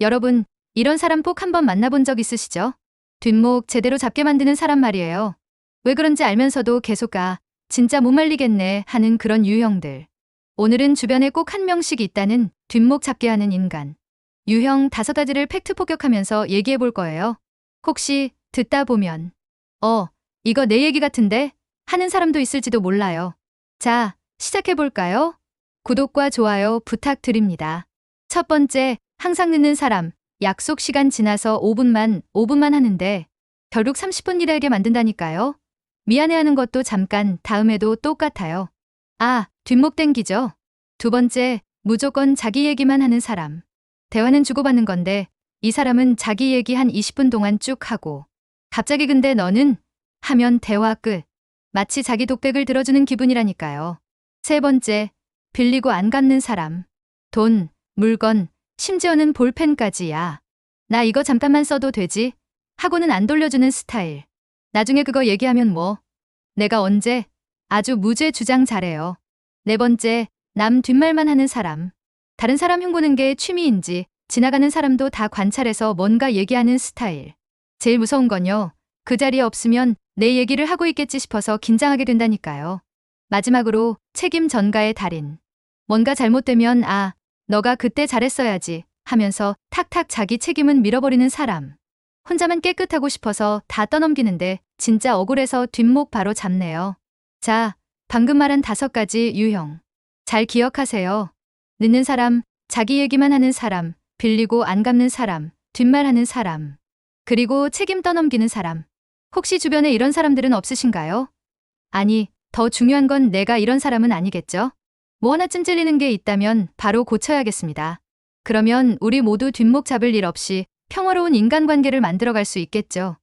여러분, 이런 사람 꼭 한번 만나본 적 있으시죠? 뒷목 제대로 잡게 만드는 사람 말이에요. 왜 그런지 알면서도 계속 가. 진짜 못 말리겠네 하는 그런 유형들. 오늘은 주변에 꼭 한 명씩 있다는 뒷목 잡게 하는 인간. 유형 다섯 가지를 팩트 폭격하면서 얘기해 볼 거예요. 혹시 듣다 보면, 어, 이거 내 얘기 같은데? 하는 사람도 있을지도 몰라요. 자, 시작해 볼까요? 구독과 좋아요 부탁드립니다. 첫 번째, 항상 늦는 사람. 약속 시간 지나서 5분만, 5분만 하는데 결국 30분 일하게 만든다니까요. 미안해하는 것도 잠깐, 다음에도 똑같아요. 아, 뒷목 땡기죠? 두 번째, 무조건 자기 얘기만 하는 사람. 대화는 주고받는 건데 이 사람은 자기 얘기 한 20분 동안 쭉 하고 갑자기 근데 너는 하면 대화 끝. 마치 자기 독백을 들어주는 기분이라니까요. 세 번째, 빌리고 안 갚는 사람. 돈, 물건, 심지어는 볼펜까지야. 나 이거 잠깐만 써도 되지? 하고는 안 돌려주는 스타일. 나중에 그거 얘기하면 뭐. 내가 언제? 아주 무죄 주장 잘해요. 네 번째, 남 뒷말만 하는 사람. 다른 사람 흉보는 게 취미인지 지나가는 사람도 다 관찰해서 뭔가 얘기하는 스타일. 제일 무서운 건요. 그 자리에 없으면 내 얘기를 하고 있겠지 싶어서 긴장하게 된다니까요. 마지막으로 책임 전가의 달인. 뭔가 잘못되면 아, 너가 그때 잘했어야지 하면서 탁탁 자기 책임은 밀어버리는 사람. 혼자만 깨끗하고 싶어서 다 떠넘기는데 진짜 억울해서 뒷목 바로 잡네요. 자, 방금 말한 다섯 가지 유형. 잘 기억하세요. 늦는 사람, 자기 얘기만 하는 사람, 빌리고 안 갚는 사람, 뒷말하는 사람. 그리고 책임 떠넘기는 사람. 혹시 주변에 이런 사람들은 없으신가요? 아니, 더 중요한 건 내가 이런 사람은 아니겠죠? 뭐 하나쯤 찔리는 게 있다면 바로 고쳐야겠습니다. 그러면 우리 모두 뒷목 잡을 일 없이 평화로운 인간관계를 만들어갈 수 있겠죠.